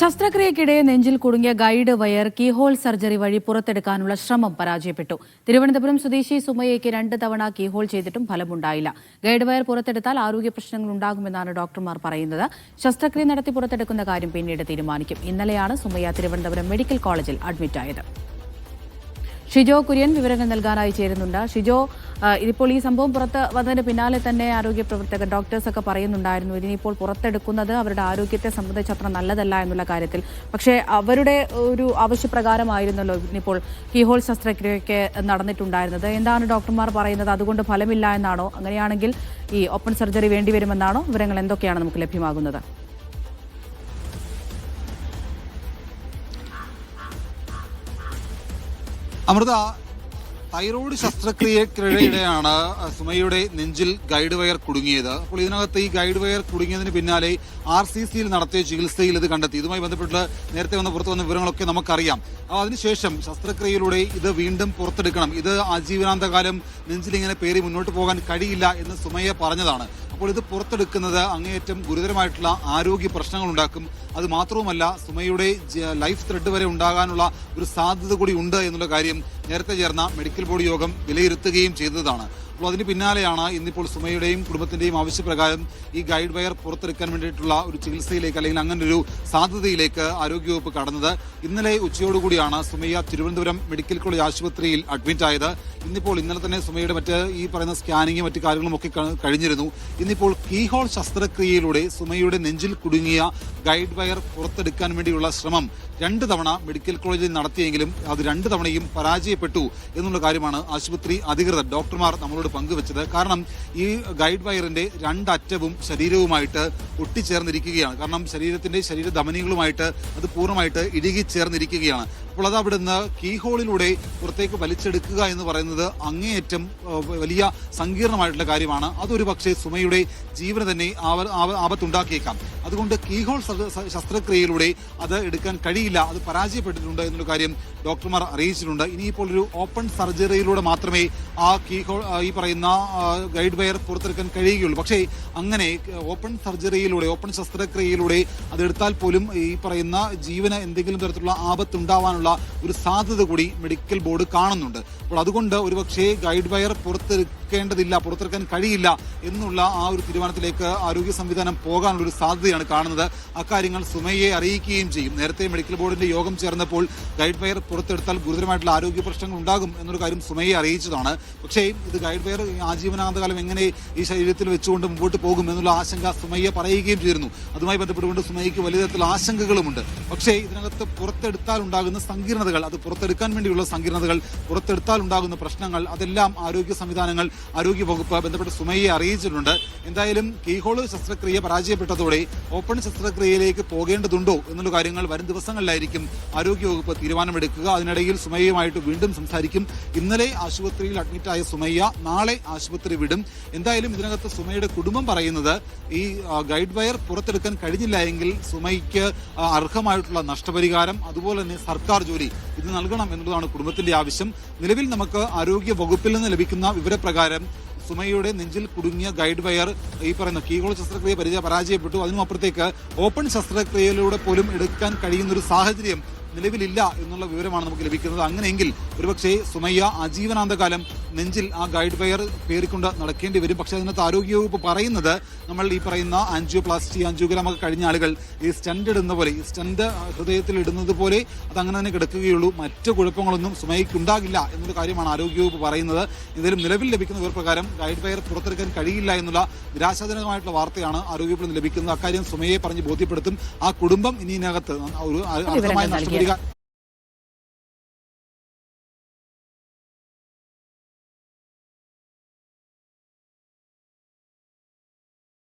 ശസ്ത്രക്രിയക്കിടെ നെഞ്ചിൽ കുടുങ്ങിയ guide wire keyhole surgery വഴി പുറത്തെടുക്കാനുള്ള ശ്രമം പരാജയപ്പെട്ടു. തിരുവനന്തപുരം സ്വദേശി സുമയ്യയ്ക്ക് രണ്ട് തവണ കീഹോൾ ചെയ്തിട്ടും ഫലമുണ്ടായില്ല. ഗൈഡ് വയർ പുറത്തെടുത്താൽ ആരോഗ്യ പ്രശ്നങ്ങൾ ഉണ്ടാകുമെന്നാണ് ഡോക്ടർമാർ പറയുന്നത്. ശസ്ത്രക്രിയ നടത്തി പുറത്തെടുക്കുന്ന കാര്യം പിന്നീട് തീരുമാനിക്കും. ഇന്നലെയാണ് സുമയ്യ തിരുവനന്തപുരം മെഡിക്കൽ കോളേജിൽ അഡ്മിറ്റായത് ഷിജോ കുര്യൻ വിവരങ്ങൾ നൽകാനായി ചേരുന്നുണ്ട്. ഷിജോ ഇതിപ്പോൾ ഈ സംഭവം പുറത്ത് വന്നതിന് പിന്നാലെ തന്നെ ആരോഗ്യ പ്രവർത്തകർ ഡോക്ടേഴ്സൊക്കെ പറയുന്നുണ്ടായിരുന്നു ഇതിനിപ്പോൾ പുറത്തെടുക്കുന്നത് അവരുടെ ആരോഗ്യത്തെ സംബന്ധിച്ചത്ര നല്ലതല്ല എന്നുള്ള കാര്യത്തിൽ. പക്ഷേ അവരുടെ ഒരു ആവശ്യപ്രകാരമായിരുന്നല്ലോ ഇതിനിപ്പോൾ കീഹോൾ ശസ്ത്രക്രിയയ്ക്ക് നടന്നിട്ടുണ്ടായിരുന്നത്. എന്താണ് ഡോക്ടർമാർ പറയുന്നത്? അതുകൊണ്ട് ഫലമില്ല എന്നാണോ? അങ്ങനെയാണെങ്കിൽ ഈ ഓപ്പൺ സർജറി വേണ്ടിവരുമെന്നാണോ വിവരങ്ങൾ എന്തൊക്കെയാണ് നമുക്ക് ലഭ്യമാകുന്നത്? അമൃത തൈറോയ്ഡ് ശസ്ത്രക്രിയക്കിടെയാണ് സുമയുടെ നെഞ്ചിൽ ഗൈഡ് വയർ കുടുങ്ങിയത്. അപ്പോൾ ഇതിനകത്ത് ഈ ഗൈഡ് വയർ കുടുങ്ങിയതിന് പിന്നാലെ ആർ സി സിയിൽ നടത്തിയ ചികിത്സയിൽ ഇത് കണ്ടെത്തി. ഇതുമായി ബന്ധപ്പെട്ട് നേരത്തെ വന്ന പുറത്തു വന്ന വിവരങ്ങളൊക്കെ നമുക്കറിയാം. അതിനുശേഷം ശസ്ത്രക്രിയയിലൂടെ ഇത് വീണ്ടും പുറത്തെടുക്കണം. ഇത് ആജീവനാന്തകാലം നെഞ്ചിൽ ഇങ്ങനെ പേറി മുന്നോട്ട് പോകാൻ കഴിയില്ല എന്ന് സുമയെ പറഞ്ഞതാണ്. അപ്പോൾ ഇത് പുറത്തെടുക്കുന്നത് അങ്ങേയറ്റം ഗുരുതരമായിട്ടുള്ള ആരോഗ്യ പ്രശ്നങ്ങൾ ഉണ്ടാക്കും അത് മാത്രവുമല്ല സുമയുടെ ലൈഫ് ത്രെഡ് വരെ ഉണ്ടാകാനുള്ള ഒരു സാധ്യത കൂടി ഉണ്ട് എന്നുള്ള കാര്യം നേരത്തെ ചേർന്ന മെഡിക്കൽ ബോർഡ് യോഗം വിലയിരുത്തുകയും ചെയ്തതാണ്. അപ്പോൾ അതിന് പിന്നാലെയാണ് ഇന്നിപ്പോൾ സുമയുടെയും കുടുംബത്തിന്റെയും ആവശ്യപ്രകാരം ഈ ഗൈഡ് വയർ പുറത്തെടുക്കാൻ വേണ്ടിയിട്ടുള്ള ഒരു ചികിത്സയിലേക്ക് അല്ലെങ്കിൽ അങ്ങനെ ഒരു സാധ്യതയിലേക്ക് ആരോഗ്യവകുപ്പ് കടന്നത്. ഇന്നലെ ഉച്ചയോടുകൂടിയാണ് സുമയ്യ തിരുവനന്തപുരം മെഡിക്കൽ കോളേജ് ആശുപത്രിയിൽ അഡ്മിറ്റ് ആയത്. ഇന്നിപ്പോൾ ഇന്നലെ തന്നെ സുമയുടെ മറ്റ് ഈ പറയുന്ന സ്കാനിങ്ങും മറ്റു കാര്യങ്ങളും ഒക്കെ കഴിഞ്ഞിരുന്നു. ഇന്നിപ്പോൾ കീഹോൾ ശസ്ത്രക്രിയയിലൂടെ സുമയുടെ നെഞ്ചിൽ കുടുങ്ങിയ ഗൈഡ് വയർ പുറത്തെടുക്കാൻ വേണ്ടിയുള്ള ശ്രമം രണ്ട് തവണ മെഡിക്കൽ കോളേജിൽ നടത്തിയെങ്കിലും അത് രണ്ട് തവണയും പരാജയപ്പെട്ടു എന്നുള്ള കാര്യമാണ് ആശുപത്രി അധികൃതർ ഡോക്ടർമാർ നമ്മളോട് പങ്കുവച്ചത്. കാരണം ഈ ഗൈഡ് വയറിന്റെ രണ്ടറ്റവും ശരീരവുമായിട്ട് ഒട്ടിച്ചേർന്നിരിക്കുകയാണ്. കാരണം ശരീരത്തിന്റെ ശരീര ധമനികളുമായിട്ട് അത് പൂർണമായിട്ട് ഇടുകി ചേർന്നിരിക്കുകയാണ്. അപ്പോൾ അത് അവിടുന്ന് കീഹോളിലൂടെ പുറത്തേക്ക് വലിച്ചെടുക്കുക എന്ന് പറയുന്നത് അങ്ങേയറ്റം വലിയ സങ്കീർണമായിട്ടുള്ള കാര്യമാണ്. അതൊരു പക്ഷേ സുമയുടെ ജീവന് തന്നെ ആപത്തുണ്ടാക്കിയേക്കാം. അതുകൊണ്ട് കീഹോൾ ശസ്ത്രക്രിയയിലൂടെ അത് എടുക്കാൻ കഴിയില്ല അത് പരാജയപ്പെട്ടിട്ടുണ്ട് എന്നൊരു കാര്യം ഡോക്ടർമാർ അറിയിച്ചിട്ടുണ്ട്. ഇനിയിപ്പോൾ ഒരു ഓപ്പൺ സർജറിയിലൂടെ മാത്രമേ ആ കീഹോൾ ഈ പറയുന്ന ഗൈഡ് വയർ പുറത്തെടുക്കാൻ കഴിയുകയുള്ളൂ. പക്ഷേ അങ്ങനെ ഓപ്പൺ സർജറിയിലൂടെ ഓപ്പൺ ശസ്ത്രക്രിയയിലൂടെ അതെടുത്താൽ പോലും ഈ പറയുന്ന ജീവന് എന്തെങ്കിലും തരത്തിലുള്ള ആപത്തുണ്ടാവാനുള്ള ഒരു സാധ്യത കൂടി മെഡിക്കൽ ബോർഡ് കാണുന്നുണ്ട്. അപ്പോൾ അതുകൊണ്ട് ഒരുപക്ഷേ ഗൈഡ് വയർ പുറത്തെടുക്കേണ്ടതില്ല പുറത്തിറക്കാൻ കഴിയില്ല എന്നുള്ള ആ ഒരു തീരുമാനത്തിലേക്ക് ആരോഗ്യ സംവിധാനം പോകാനുള്ള ഒരു സാധ്യതയാണ് കാണുന്നത്. അക്കാര്യങ്ങൾ സുമയെ അറിയിക്കുകയും ചെയ്യും. നേരത്തെ മെഡിക്കൽ ബോർഡിന്റെ യോഗം ചേർന്നപ്പോൾ ഗൈഡ് വയർ പുറത്തെടുത്താൽ ഗുരുതരമായിട്ടുള്ള ആരോഗ്യ പ്രശ്നങ്ങൾ ഉണ്ടാകും എന്നൊരു കാര്യം സുമയെ അറിയിച്ചതാണ്. പക്ഷേ ഇത് ഗൈഡ് വയർ ആജീവനാന്തകാലം എങ്ങനെ ഈ ശരീരത്തിൽ വെച്ചുകൊണ്ട് മുമ്പോട്ട് പോകും എന്നുള്ള ആശങ്ക സുമയ്യ പറയുകയും ചെയ്തിരുന്നു. അതുമായി ബന്ധപ്പെട്ടുകൊണ്ട് സുമയ്ക്ക് വലിയ ആശങ്കകളുമുണ്ട്. പക്ഷേ ഇതിനകത്ത് പുറത്തെടുത്താൽ ഉണ്ടാകുന്ന സങ്കീർണതകൾ അത് പുറത്തെടുക്കാൻ വേണ്ടിയുള്ള സങ്കീർണതകൾ പുറത്തെടുത്താൽ ഉണ്ടാകുന്ന പ്രശ്നങ്ങൾ അതെല്ലാം ആരോഗ്യ സംവിധാനങ്ങൾ ആരോഗ്യ വകുപ്പ് ബന്ധപ്പെട്ട സുമയെ അറിയിച്ചിട്ടുണ്ട്. എന്തായാലും കീഹോൾ ശസ്ത്രക്രിയ പരാജയപ്പെട്ടതോടെ ഓപ്പൺ ശസ്ത്രക്രിയയിലേക്ക് പോകേണ്ടതുണ്ടോ എന്നുള്ള കാര്യങ്ങൾ വരും ദിവസങ്ങളിലായിരിക്കും ആരോഗ്യവകുപ്പ് തീരുമാനമെടുക്കുക. അതിനിടയിൽ സുമയ്യയുമായിട്ട് വീണ്ടും സംസാരിക്കും. ഇന്നലെ ആശുപത്രിയിൽ അഡ്മിറ്റായ സുമയ്യ നാളെ ആശുപത്രി വിടും. എന്തായാലും ഇതിനകത്ത് സുമയുടെ കുടുംബം പറയുന്നത് ഈ ഗൈഡ് വയർ പുറത്തെടുക്കാൻ കഴിഞ്ഞില്ല എങ്കിൽ സുമയ്ക്ക് അർഹമായിട്ടുള്ള നഷ്ടപരിഹാരം അതുപോലെ തന്നെ സർക്കാർ ജോലി ഇത് നൽകണം എന്നുള്ളതാണ് കുടുംബത്തിന്റെ ആവശ്യം. നിലവിൽ നമുക്ക് ആരോഗ്യ വകുപ്പിൽ നിന്ന് ലഭിക്കുന്ന വിവരപ്രകാരം സുമയുടെ നെഞ്ചിൽ കുടുങ്ങിയ ഗൈഡ് വയർ ഈ പറയുന്ന കീഹോൾ ശസ്ത്രക്രിയ പരിചയ പരാജയപ്പെട്ടു. അതിനും അപ്പുറത്തേക്ക് ഓപ്പൺ ശസ്ത്രക്രിയയിലൂടെ പോലും എടുക്കാൻ കഴിയുന്ന ഒരു സാഹചര്യം നിലവിലില്ല എന്നുള്ള വിവരമാണ് നമുക്ക് ലഭിക്കുന്നത്. അങ്ങനെയെങ്കിൽ ഒരുപക്ഷേ സുമയ്യ ആജീവനാന്തകാലം നെഞ്ചിൽ ആ ഗൈഡ് വയർ പേറിക്കൊണ്ട് നടക്കേണ്ടി വരും. പക്ഷേ അതിനകത്ത് ആരോഗ്യവകുപ്പ് പറയുന്നത് നമ്മൾ ഈ പറയുന്ന ആൻജിയോപ്ലാസ്റ്റി ആൻജിയോഗ്രാം ഒക്കെ കഴിഞ്ഞ ആളുകൾ ഈ സ്റ്റണ്ട് ഇടുന്ന പോലെ ഈ സ്റ്റണ്ട് ഹൃദയത്തിൽ ഇടുന്നത് പോലെ അത് അങ്ങനെ തന്നെ കിടക്കുകയുള്ളൂ. മറ്റു കുഴപ്പങ്ങളൊന്നും സുമയ്ക്ക് ഉണ്ടാകില്ല എന്നൊരു കാര്യമാണ് ആരോഗ്യവകുപ്പ് പറയുന്നത്. ഇതിലും നിലവിൽ ലഭിക്കുന്ന വിവരപ്രകാരം ഗൈഡ് വയർ പുറത്തെടുക്കാൻ കഴിയില്ല എന്നുള്ള നിരാശാജനകമായിട്ടുള്ള വാർത്തയാണ് ആരോഗ്യവകുപ്പിൽ നിന്ന് ലഭിക്കുന്നത്. അക്കാര്യം സുമയെ പറഞ്ഞ് ബോധ്യപ്പെടുത്തും. ആ കുടുംബം ഇനി ഇതിനകത്ത് ഒരു അർഹമായ വിവരങ്ങൾ നഷ്ടപരിഹാരം